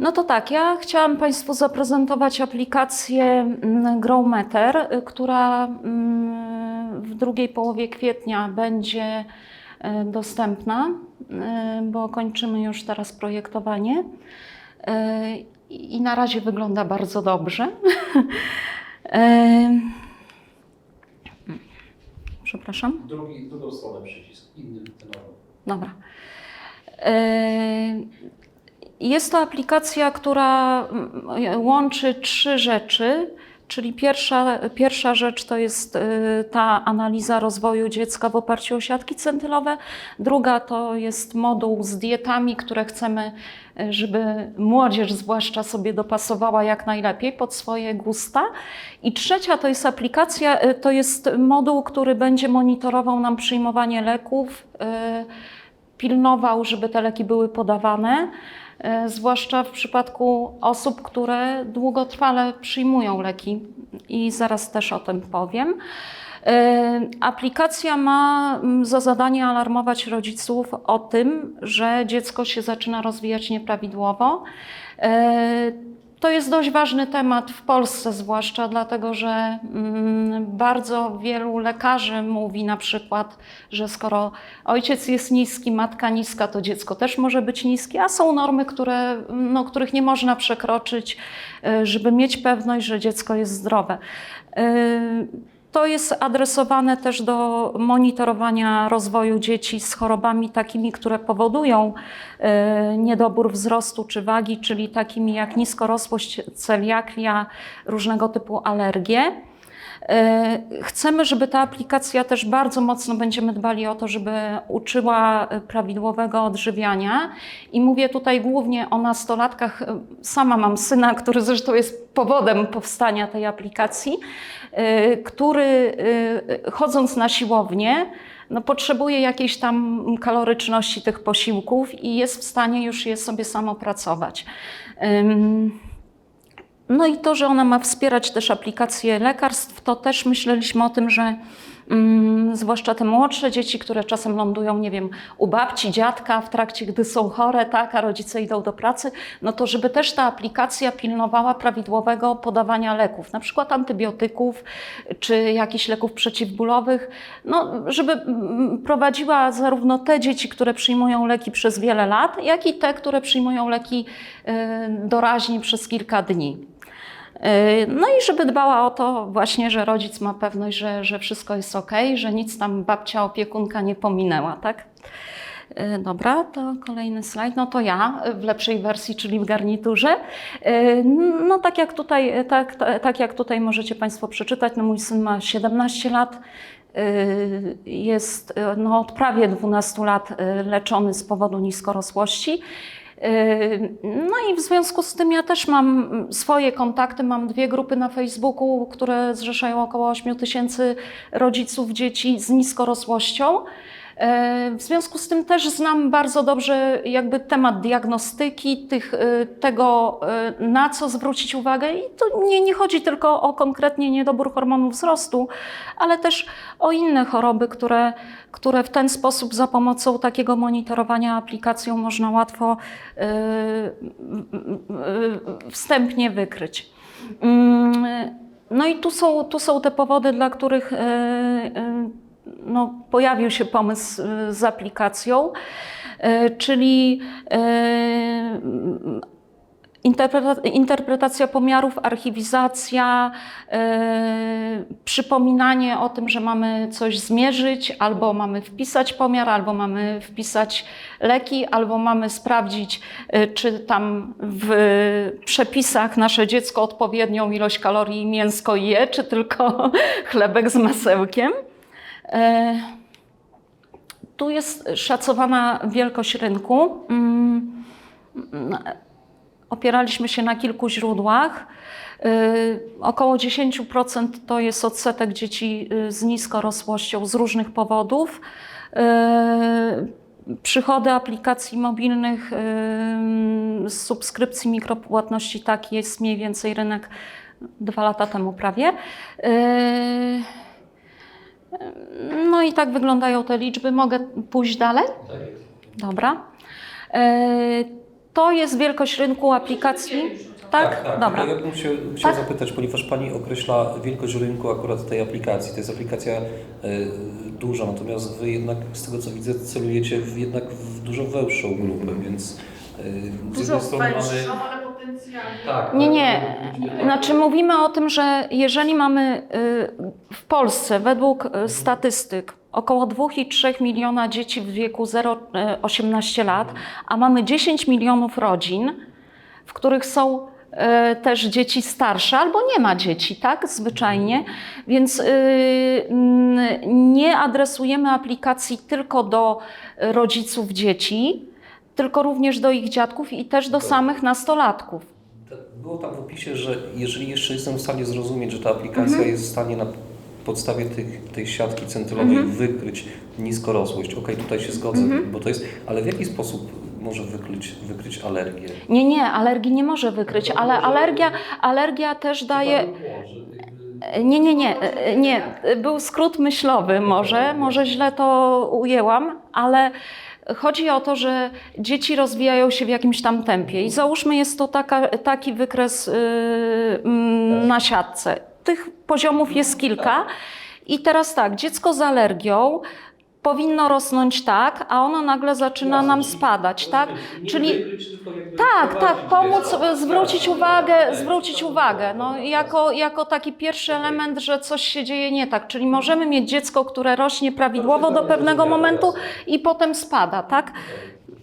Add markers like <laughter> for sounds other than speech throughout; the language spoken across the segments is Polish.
No to tak, ja chciałam Państwu zaprezentować aplikację mm, Growmeter, y, która mm, w drugiej połowie kwietnia będzie y, dostępna, y, bo kończymy już teraz projektowanie. I na razie wygląda bardzo dobrze. <laughs> Przepraszam. Drugi, drugą stronę przycisk, inny tenowy. Dobra. Jest to aplikacja, która mm, łączy trzy rzeczy. Czyli pierwsza, pierwsza rzecz to jest y, ta analiza rozwoju dziecka w oparciu o siatki centylowe. Druga to jest moduł z dietami, które chcemy, y, żeby młodzież zwłaszcza sobie dopasowała jak najlepiej pod swoje gusta. I trzecia to jest aplikacja, y, to jest moduł, który będzie monitorował nam przyjmowanie leków, pilnował, żeby te leki były podawane, zwłaszcza w przypadku osób, które długotrwale przyjmują leki i zaraz też o tym powiem. E, Aplikacja ma za zadanie alarmować rodziców o tym, że dziecko się zaczyna rozwijać nieprawidłowo. To jest dość ważny temat w Polsce, zwłaszcza dlatego, że mm, bardzo wielu lekarzy mówi na przykład, że skoro ojciec jest niski, matka niska, to dziecko też może być niskie, a są normy, które, no, których nie można przekroczyć, y, żeby mieć pewność, że dziecko jest zdrowe. To jest adresowane też do monitorowania rozwoju dzieci z chorobami takimi, które powodują y, niedobór wzrostu czy wagi, czyli takimi jak niskorosłość, celiakia, różnego typu alergie. E, Chcemy, żeby ta aplikacja też bardzo mocno będziemy dbali o to, żeby uczyła e, prawidłowego odżywiania. I mówię tutaj głównie o nastolatkach. E, Sama mam syna, który zresztą jest powodem powstania tej aplikacji, który chodząc na siłownię, no, potrzebuje jakiejś tam kaloryczności tych posiłków i jest w stanie już je sobie sam opracować. No i to, że ona ma wspierać też aplikację lekarstw, to też myśleliśmy o tym, że mm, zwłaszcza te młodsze dzieci, które czasem lądują, nie wiem, u babci, dziadka w trakcie, gdy są chore, tak, a rodzice idą do pracy, no to żeby też ta aplikacja pilnowała prawidłowego podawania leków, na przykład antybiotyków czy jakichś leków przeciwbólowych, no żeby mm, prowadziła zarówno te dzieci, które przyjmują leki przez wiele lat, jak i te, które przyjmują leki y, doraźnie przez kilka dni. Yy, No i żeby dbała o to właśnie, że rodzic ma pewność, że, że wszystko jest ok, że nic tam babcia opiekunka nie pominęła, tak? Yy, Dobra, to kolejny slajd. No to ja w lepszej wersji, czyli w garniturze. Yy, No tak jak tutaj, tak, tak jak tutaj możecie Państwo przeczytać, no mój syn ma 17 lat. Jest no, od prawie 12 lat leczony z powodu niskorosłości. Yy, No i w związku z tym ja też mam swoje kontakty, mam dwie grupy na Facebooku, które zrzeszają około 8 tysięcy rodziców dzieci z niskorosłością. Yy, W związku z tym też znam bardzo dobrze jakby temat diagnostyki, tych, yy, tego yy, na co zwrócić uwagę i to nie, nie chodzi tylko o konkretnie niedobór hormonu wzrostu, ale też o inne choroby, które, które w ten sposób za pomocą takiego monitorowania aplikacją można łatwo wstępnie wykryć. Mm, No i tu są, tu są te powody, dla których no, pojawił się pomysł yy, z aplikacją, yy, czyli Interpreta- Interpretacja pomiarów, archiwizacja, przypominanie o tym, że mamy coś zmierzyć, albo mamy wpisać pomiar, albo mamy wpisać leki, albo mamy sprawdzić, czy tam w przepisach nasze dziecko odpowiednią ilość kalorii mięsko je, czy tylko <laughs> chlebek z masełkiem. Yy, tu jest szacowana wielkość rynku. Mm, Opieraliśmy się na kilku źródłach. Y, Około 10% to jest odsetek dzieci y, z niskorosłością z różnych powodów. Y, Przychody aplikacji mobilnych y, z subskrypcji mikropłatności, tak jest mniej więcej rynek dwa lata temu prawie. Y, No i tak wyglądają te liczby. Mogę pójść dalej? Tak jest. Dobra. E, To jest wielkość rynku aplikacji. Tak? Dobra. Ja bym chciał, chciał Tak? zapytać, ponieważ Pani określa wielkość rynku akurat tej aplikacji. To jest aplikacja e, duża, natomiast Wy jednak z tego co widzę celujecie w, jednak w dużo węższą grupę, więc e, z Dużo jednej strony mamy... potencjalnie. Tak, Nie, nie. Znaczy mówimy o tym, że jeżeli mamy y, w Polsce według y, statystyk około 2,3 miliona dzieci w wieku 0-18 lat, a mamy 10 milionów rodzin, w których są y, też dzieci starsze albo nie ma dzieci, tak, zwyczajnie, więc y, nie adresujemy aplikacji tylko do rodziców dzieci, tylko również do ich dziadków i też do samych nastolatków. Było tam w opisie, że jeżeli jeszcze jestem w stanie zrozumieć, że ta aplikacja Mhm. jest w stanie na podstawie tych, tej siatki centylowej Mhm. wykryć niskorosłość, okej, tutaj się zgodzę, Mhm. bo to jest, ale w jaki sposób może wykryć, wykryć alergię? Nie, nie, alergii nie może wykryć, No ale może- alergia, alergia też daje. Jakby- Nie, nie, nie, nie. Był skrót myślowy, może, może źle to ujęłam, ale chodzi o to, że dzieci rozwijają się w jakimś tam tempie. I załóżmy, jest to taka, taki wykres yy, na siatce. Tych poziomów jest kilka. I teraz tak, dziecko z alergią powinno rosnąć tak, a ono nagle zaczyna nam spadać, tak? Czyli tak, tak, pomóc, dziecko. zwrócić Tak, uwagę, tak, zwrócić tak, uwagę, no jako, jako taki pierwszy element, że coś się dzieje nie tak, czyli możemy mieć dziecko, które rośnie prawidłowo do pewnego momentu i potem spada, tak?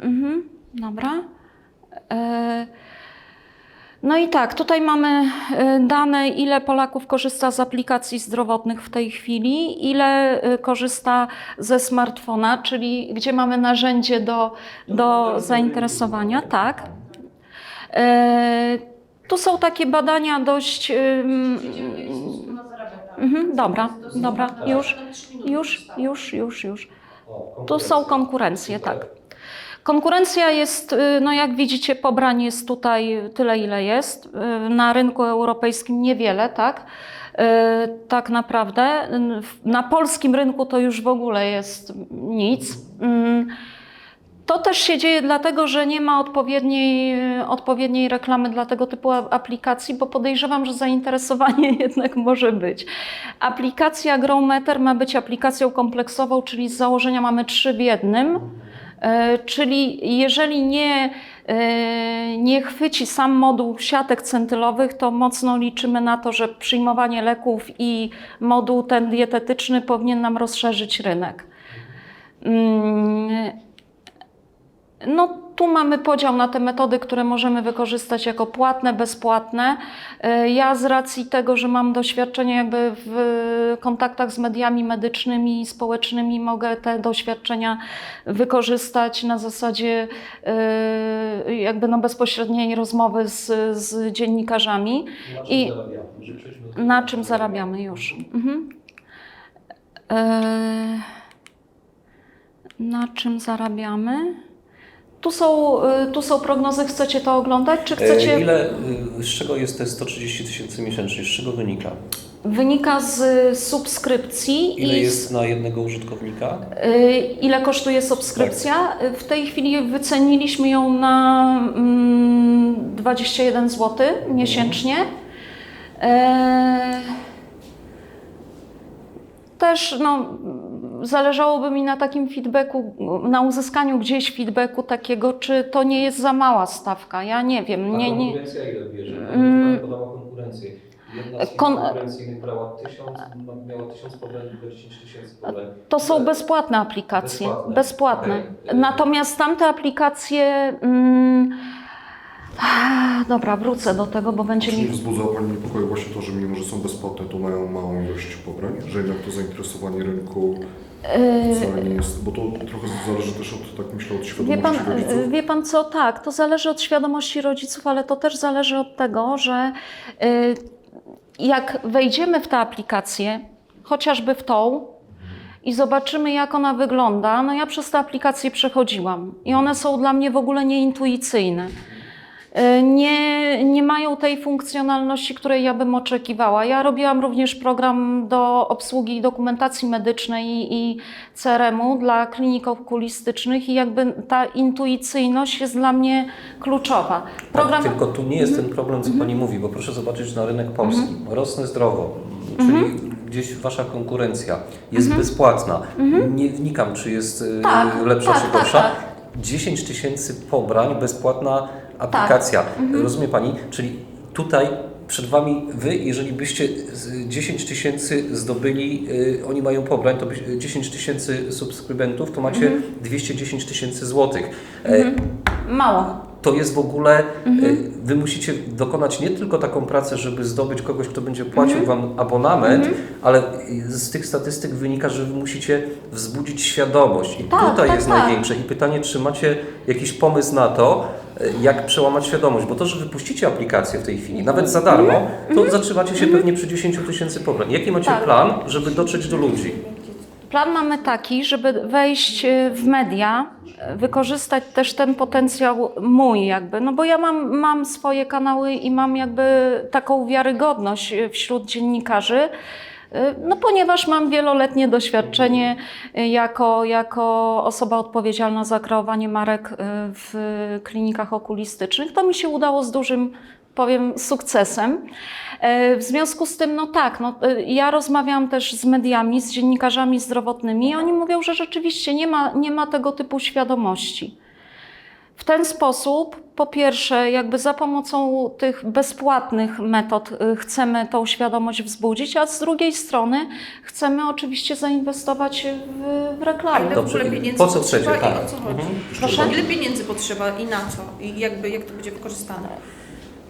Mhm, dobra. E, No i tak, tutaj mamy e, dane, ile Polaków korzysta z aplikacji zdrowotnych w tej chwili, ile e, korzysta ze smartfona, czyli gdzie mamy narzędzie do, do zainteresowania, tak. E, Tu są takie badania dość. Mhm, dobra, dobra, już, już, już, już, już. Tu są konkurencje, tak. Konkurencja jest, y, no jak widzicie, pobrań jest tutaj tyle, ile jest. Y, Na rynku europejskim niewiele, tak? Y, Tak naprawdę. Na polskim rynku to już w ogóle jest nic. Mm, To też się dzieje dlatego, że nie ma odpowiedniej, odpowiedniej reklamy dla tego typu aplikacji, bo podejrzewam, że zainteresowanie <laughs> jednak może być. Aplikacja Growmeter ma być aplikacją kompleksową, czyli z założenia mamy trzy w jednym. E, Czyli jeżeli nie, e, nie chwyci sam moduł siatek centylowych, to mocno liczymy na to, że przyjmowanie leków i moduł ten dietetyczny powinien nam rozszerzyć rynek. No, tu mamy podział na te metody, które możemy wykorzystać jako płatne, bezpłatne. E, Ja z racji tego, że mam doświadczenie jakby w kontaktach z mediami medycznymi i społecznymi, mogę te doświadczenia wykorzystać na zasadzie e, jakby no bezpośredniej rozmowy z, z dziennikarzami. Na czym I- zarabiamy? Na czym zarabiamy już? Mhm. E, na czym zarabiamy? Tu są, y, tu są prognozy, chcecie to oglądać, czy chcecie... E, Ile, y, z czego jest te 130 tysięcy miesięcznie? Z czego wynika? Wynika z subskrypcji Ile i jest na jednego użytkownika? y, ile kosztuje subskrypcja. W tej chwili wyceniliśmy ją na mm, 21 zł miesięcznie. E, Też no, zależałoby mi na takim feedbacku, na uzyskaniu gdzieś feedbacku takiego, czy to nie jest za mała stawka. Ja nie wiem. Nie, nie, konkurencja ile bierze? Mm. Pani podała konkurencję. Jedna z Kon- konkurencyjnych brała 1000, miała 1000 pobrań, do 10 tysięcy. To są bezpłatne aplikacje. Bezpłatne. Bezpłatne. Okej. Natomiast tamte aplikacje. Mm, ah, dobra, wrócę do tego, bo będzie Czy nie mi. wzbudza Pani niepokoju właśnie to, że mimo, że są bezpłatne, to mają małą ilość pobrań? Że jednak to zainteresowanie rynku wcale nie jest... Bo to trochę zależy też od, tak myślę, od Wie świadomości pan, y, rodziców. wie pan co, tak, to zależy od świadomości rodziców, ale to też zależy od tego, że y, jak wejdziemy w tę aplikację, chociażby w tą, i zobaczymy, jak ona wygląda, no ja przez tę aplikację przechodziłam i one są dla mnie w ogóle nieintuicyjne. Y, nie, nie mają tej funkcjonalności, której ja bym oczekiwała. Ja robiłam również program do obsługi dokumentacji medycznej i, CRM-u dla klinik okulistycznych i jakby ta intuicyjność jest dla mnie kluczowa. Program, Tak, tylko tu nie jest ten problem, co Pani mówi, bo proszę zobaczyć na rynek polski. Rosnę zdrowo, czyli gdzieś Wasza konkurencja jest bezpłatna. Nie wnikam, czy jest y, Tak, lepsza tak, czy tak, gorsza. tak. 10 tysięcy pobrań, bezpłatna aplikacja. Rozumie Pani? Czyli tutaj przed Wami Wy, jeżeli byście z 10 tysięcy zdobyli, y, oni mają pobrań, to byś- 10 tysięcy subskrybentów, to macie 210 tysięcy złotych. E, mało. to jest w ogóle, Mhm. y, wy musicie dokonać nie tylko taką pracę, żeby zdobyć kogoś, kto będzie płacił Mhm. wam abonament, ale z tych statystyk wynika, że wy musicie wzbudzić świadomość. I Tak, tutaj tak, jest tak. największe. I pytanie, czy macie jakiś pomysł na to, jak przełamać świadomość? Bo to, że wypuścicie aplikację w tej chwili, nawet za darmo, to zatrzymacie się pewnie przy 10 tysięcy pobrań. Jaki macie Mhm. Tak. plan, żeby dotrzeć do ludzi? Plan mamy taki, żeby wejść y, w media, y, wykorzystać też ten potencjał mój jakby, no bo ja mam, mam swoje kanały i mam jakby taką wiarygodność y, wśród dziennikarzy, no ponieważ mam wieloletnie doświadczenie y, jako, jako osoba odpowiedzialna za kreowanie marek y, w klinikach okulistycznych, to mi się udało z dużym powiem, sukcesem. E, W związku z tym, no tak, no, ja rozmawiałam też z mediami, z dziennikarzami zdrowotnymi i oni mówią, że rzeczywiście nie ma, nie ma tego typu świadomości. W ten sposób, po pierwsze, jakby za pomocą tych bezpłatnych metod y, chcemy tą świadomość wzbudzić, a z drugiej strony chcemy oczywiście zainwestować w, w reklamę. ile w Dobrze, ogóle pieniędzy po co potrzeba chcecie? i o co chodzi? Mhm. Proszę? Ile pieniędzy potrzeba i na co? I jakby, jak to będzie wykorzystane?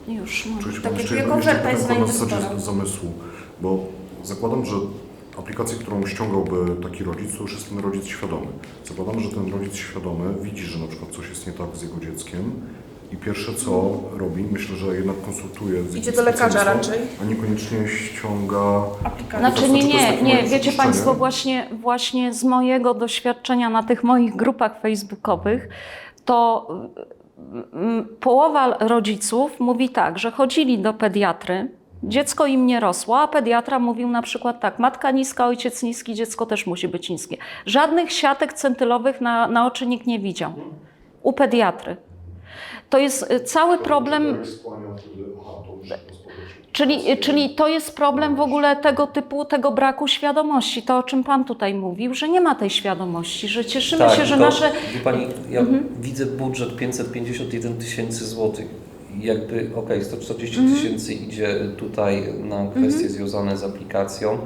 Już, no. Oczywiście Tak jak- jeszcze jak jedno- jeszcze oferta jest dla na zasadzie z- zamysłu, bo zakładam, że aplikację, którą ściągałby taki rodzic, to już jest ten rodzic świadomy. Zakładam, że ten rodzic świadomy widzi, że na przykład coś jest nie tak z jego dzieckiem i pierwsze co robi, myślę, że jednak konsultuje z Idzie do lekarza raczej. a niekoniecznie ściąga Aplikacja. Znaczy To nie, nie, nie. Wiecie. Państwo, właśnie, właśnie z mojego doświadczenia na tych moich grupach facebookowych, to mm, połowa rodziców mówi tak, że chodzili do pediatry, dziecko im nie rosło, a pediatra mówił na przykład tak, matka niska, ojciec niski, dziecko też musi być niskie. Żadnych siatek centylowych na, na oczy nikt nie widział. U pediatry. To jest y, cały problem Czyli, czyli to jest problem w ogóle tego typu, tego braku świadomości, to o czym Pan tutaj mówił, że nie ma tej świadomości, że cieszymy się, że to, nasze... Pani, ja Mhm. widzę budżet 551 tysięcy złotych. Jakby, okej, 140 Mhm. tysięcy idzie tutaj na kwestie związane z aplikacją,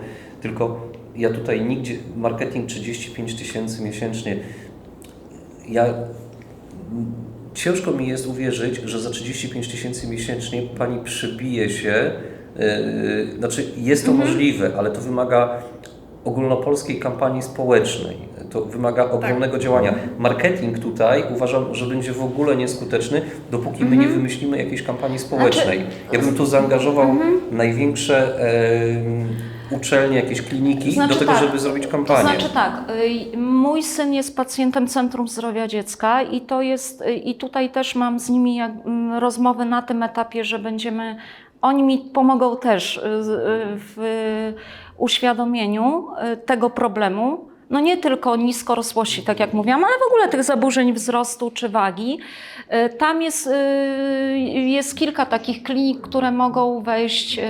tylko ja tutaj nigdzie, marketing 35 tysięcy miesięcznie, ja ciężko mi jest uwierzyć, że za 35 tysięcy miesięcznie Pani przybije się, yy, znaczy jest to Mhm. możliwe, ale to wymaga ogólnopolskiej kampanii społecznej. To wymaga ogromnego działania. Marketing tutaj uważam, że będzie w ogóle nieskuteczny, dopóki my nie wymyślimy jakiejś kampanii społecznej. Ja bym tu zaangażował największe em, uczelnie, jakieś kliniki Znaczy do tego, tak. żeby zrobić To kampanię. znaczy tak, y, mój syn jest pacjentem Centrum Zdrowia Dziecka i to jest, y, i tutaj też mam z nimi jak, mm, rozmowy na tym etapie, że będziemy, oni mi pomogą też y, w uświadomieniu y, tego problemu. No nie tylko niskorosłości, tak jak mówiłam, ale w ogóle tych zaburzeń wzrostu czy wagi. Y, Tam jest, y, jest kilka takich klinik, które mogą wejść,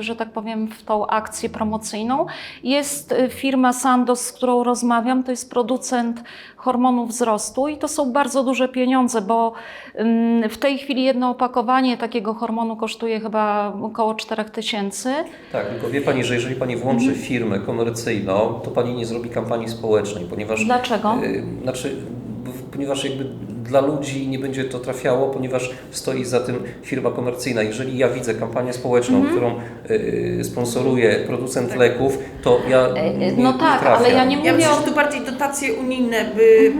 że tak powiem, w tą akcję promocyjną. Jest firma Sandoz, z którą rozmawiam, to jest producent hormonu wzrostu i to są bardzo duże pieniądze, bo ym, w tej chwili jedno opakowanie takiego hormonu kosztuje chyba około 4000 tysięcy. Tak, tylko wie Pani, że jeżeli Pani włączy firmę komercyjną, to Pani nie zrobi kampanii społecznej, ponieważ... Dlaczego? y, Znaczy, ponieważ jakby dla ludzi nie będzie to trafiało, ponieważ stoi za tym firma komercyjna. Jeżeli ja widzę kampanię społeczną, Mhm. którą y, sponsoruje producent leków, to ja nie, no nie tak, trafiam. ale ja nie Ja mówię myślę, o że tu bardziej dotacje unijne, by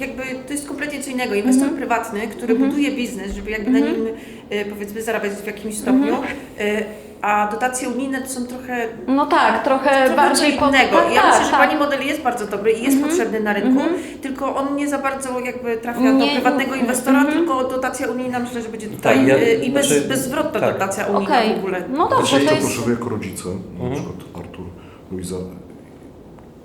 jakby to jest kompletnie co innego. Inwestor prywatny, który buduje biznes, żeby jakby na nim e, powiedzmy zarabiać w jakimś stopniu, e, a dotacje unijne to są trochę No tak, trochę, trochę bardziej innego. tak, ja tak, myślę, że tak. Pani model jest bardzo dobry i jest potrzebny na rynku, tylko on nie za bardzo jakby trafia do Nie, prywatnego nie, inwestora, mhm. tylko dotacja unijna myślę, że będzie tutaj Tak, ja- y, i bez, znaczy- bezzwrotna tak. dotacja unijna Okej, w ogóle. no dobrze, Znaczy, to to jest... proszę jako rodzice, na Mhm. przykład Artur, Luiza,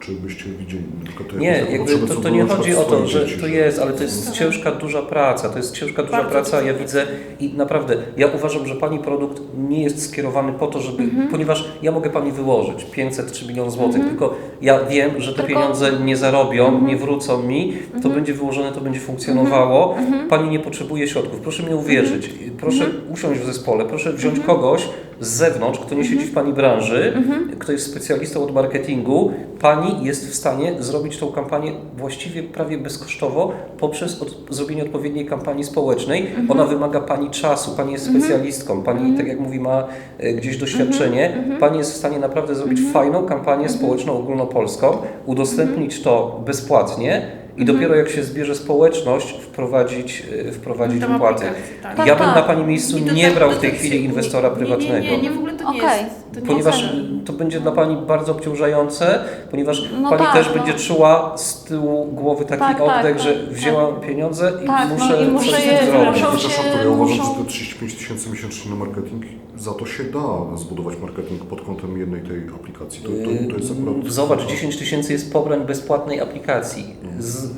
czy byście widzieli przykład to Nie, jakby to, to nie chodzi o to, że dzieci, to jest, ale to jest ciężka, duża praca. To jest ciężka, duża Bardzo praca. Ja widzę i naprawdę, ja uważam, że Pani produkt nie jest skierowany po to, żeby, Mhm. ponieważ ja mogę Pani wyłożyć 500 czy milion złotych, tylko ja wiem, że te Tylko- pieniądze nie zarobią, Mhm. nie wrócą mi, to będzie wyłożone, to będzie funkcjonowało. Mhm. Pani nie potrzebuje środków. Proszę mi uwierzyć, proszę Mhm. usiąść w zespole, proszę wziąć kogoś z zewnątrz, kto nie siedzi w Pani branży, Mhm. kto jest specjalistą od marketingu, Pani jest w stanie zrobić tą kampanię właściwie prawie bezkosztowo poprzez od, zrobienie odpowiedniej kampanii społecznej. Mhm. Ona wymaga Pani czasu, Pani jest specjalistką, Pani, tak jak mówi, ma e, gdzieś doświadczenie. Mhm. Pani jest w stanie naprawdę zrobić fajną kampanię społeczną ogólnopolską, udostępnić to bezpłatnie i Mhm. dopiero jak się zbierze społeczność, wprowadzić, e, wprowadzić aplikacje, tak. Tak, Ja bym tak. na Pani miejscu nie dotac- brał w tej dotacje chwili inwestora prywatnego. Nie, nie, nie, to nie Okej. jest. To nie Ponieważ jest to będzie dla Pani bardzo obciążające, ponieważ No Pani tak, też no. będzie czuła z tyłu głowy taki Tak, tak, oddech, tak, że tak. wzięłam pieniądze i Tak, no muszę i muszę coś z je- tym zrobić. muszą się- ja uważam, muszą- że te 35 tysięcy miesięcznie na marketing, za to się da zbudować marketing pod kątem jednej tej aplikacji. To, to, to jest akurat... Yy, Zobacz, 10 tysięcy jest pobrań bezpłatnej aplikacji. Z,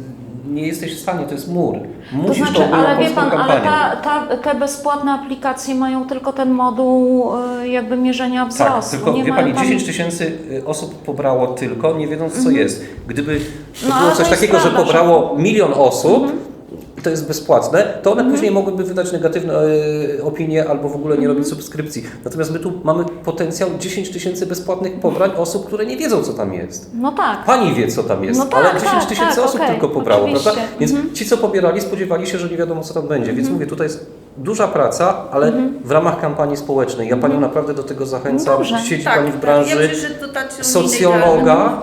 nie jesteś w stanie, to jest mur. To Musisz znaczy, tą ale wie pan, ale kampanię. ta, ta, te bezpłatne aplikacje mają tylko ten moduł y, jakby mierzenia Tak, wzrostu. tylko nie wie Pani, tam- 10 tysięcy y, osób pobrało tylko, nie wiedząc co jest. Gdyby to No, było ale coś to takiego, że pobrało milion osób, i to jest bezpłatne, to one później mogłyby wydać negatywne e, opinie albo w ogóle nie robić subskrypcji. Natomiast my tu mamy potencjał 10 tysięcy bezpłatnych pobrań osób, które nie wiedzą co tam jest. No tak. Pani wie, co tam jest, No tak, ale 10 tak, tysięcy tak, osób okej, tylko pobrało, oczywiście. prawda? Więc Mhm. ci, co pobierali, spodziewali się, że nie wiadomo, co tam będzie. Więc mówię, tutaj jest duża praca, ale w ramach kampanii społecznej. Ja Panią naprawdę do tego zachęcam. No dobrze. Siedzi tak, Pani w tak. branży, Ja myślę, że dotacje socjologa,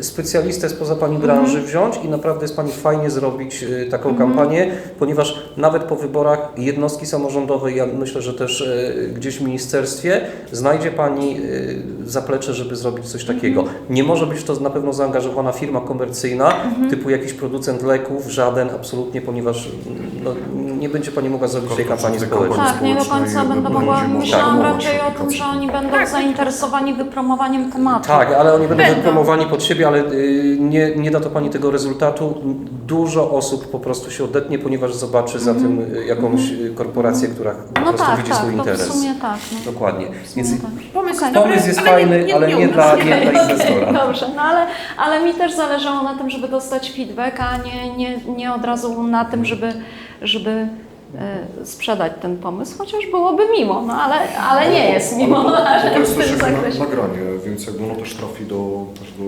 specjalistę spoza Pani branży wziąć i naprawdę jest Pani fajnie zrobić y, taką kampanię, ponieważ nawet po wyborach jednostki samorządowe, ja myślę, że też y, gdzieś w ministerstwie, znajdzie Pani y, zaplecze, żeby zrobić coś takiego. Nie może być to na pewno zaangażowana firma komercyjna, typu jakiś producent leków, żaden, absolutnie, ponieważ no, nie będzie Pani mogła zrobić tej kampanii społecznej. Tak, nie do końca będę mogła. Myślałam raczej o tym, że oni będą Tak, zainteresowani wypromowaniem tematu. Tak, ale oni będą Będą. wypromowani pod siebie, ale y, nie, nie da to Pani tego rezultatu. Dużo osób po prostu się odetnie, ponieważ zobaczy za tym y, jakąś y, korporację, która po No prostu tak, widzi tak, swój to w interes. sumie tak. No. Dokładnie. Więc No tak. Pomysł, dobry, pomysł jest ale fajny, ale nie u dla, nas. nie dla inwestora. <laughs> Dobrze, no ale, ale mi też zależało na tym, żeby dostać feedback, a nie, nie, nie od razu na tym, żeby, żeby e, sprzedać ten pomysł, chociaż byłoby miło, no ale, ale nie jest miło Ale to, to w jest też tym zakresie. na, nagranie, więc jakby ono też trafi do... Też do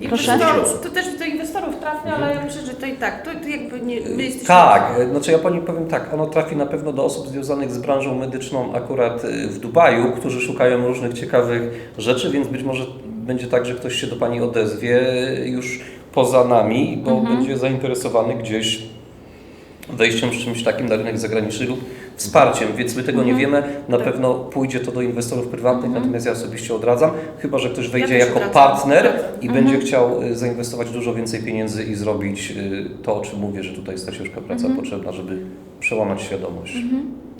I Proszę? inwestorów, to też do inwestorów trafia, ale ja myślę, że to i tak, to, to jakby nie, my jesteśmy... Tak, y, znaczy ja Pani powiem tak, ono trafi na pewno do osób związanych z branżą medyczną akurat y, w Dubaju, którzy szukają różnych ciekawych rzeczy, więc być może będzie tak, że ktoś się do Pani odezwie już poza nami, bo będzie zainteresowany gdzieś wejściem z czymś takim na rynek zagraniczny lub wsparciem, więc my tego nie wiemy. Na pewno pójdzie to do inwestorów prywatnych, natomiast ja osobiście odradzam, chyba że ktoś wejdzie też jako odradzam. partner i będzie chciał y, zainwestować dużo więcej pieniędzy i zrobić y, to, o czym mówię, że tutaj jest ta ciężka praca potrzebna, żeby przełamać świadomość.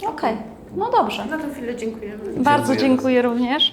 Okej, no dobrze. Na tę chwilę dziękujemy. Bardzo Dziękuję. dziękuję również.